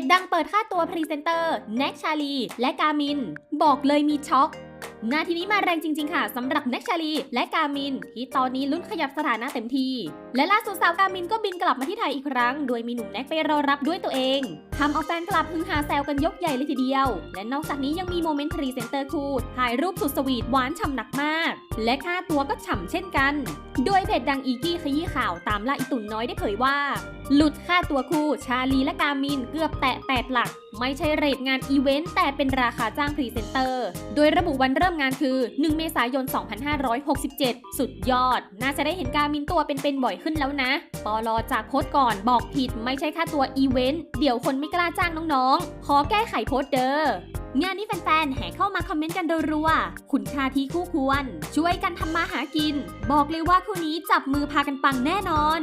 จดังเปิดค่าตัวพรีเซนเตอร์แน็กชาลี และกามิน บอกเลยมีช็อกหน้าทีนี้มาแรงจริง ๆ ค่ะสำหรับแน็กชาลี และกามิน ที่ตอนนี้ลุ้นขยับสถานะเต็มทีและล่าสุดสาวกามินก็บินกลับมาที่ไทยอีกครั้ง โดยมีหนุ่มแน็กไปรอรับด้วยตัวเอง ทำเอาแฟนคลับฮือฮาแซวกันยกใหญ่เลยทีเดียว และนอกจากนี้ยังมีโมเมนต์พรีเซนเตอร์คู่ถ่ายรูปสุดสวีทหวานฉ่ำหนักมาก และค่าตัวก็ฉ่ำเช่นกัน โดยเพจดังอีกี้ขยี้ข่าวตามล่าอีตุ่นน้อยได้เผยว่า หลุดค่าตัวคู่ชาลีและกามินเกือบแตะ8หลัก ไม่ใช่เรทงานอีเวนต์แต่เป็นราคาจ้างพรีเซนเตอร์ โดยระบุวันเริ่มงานคือ 1 เมษายน 2567 สุดยอด น่าจะได้เห็นกามินตัวเป็นๆบ่อยขึ้นแล้วนะปอลอจากโพสต์ก่อนบอกผิดไม่ใช่ค่าตัวอีเวนต์เดี๋ยวคนไม่กล้าจ้างน้องๆ ขอแก้ไขโพสเด้องานนี้แฟนๆ แห่เข้ามาคอมเมนต์กันรัวๆคุณค่าที่คู่ควร ช่วยกันทำมาหากิน บอกเลยว่าคู่นี้จับมือพากันปังแน่นอน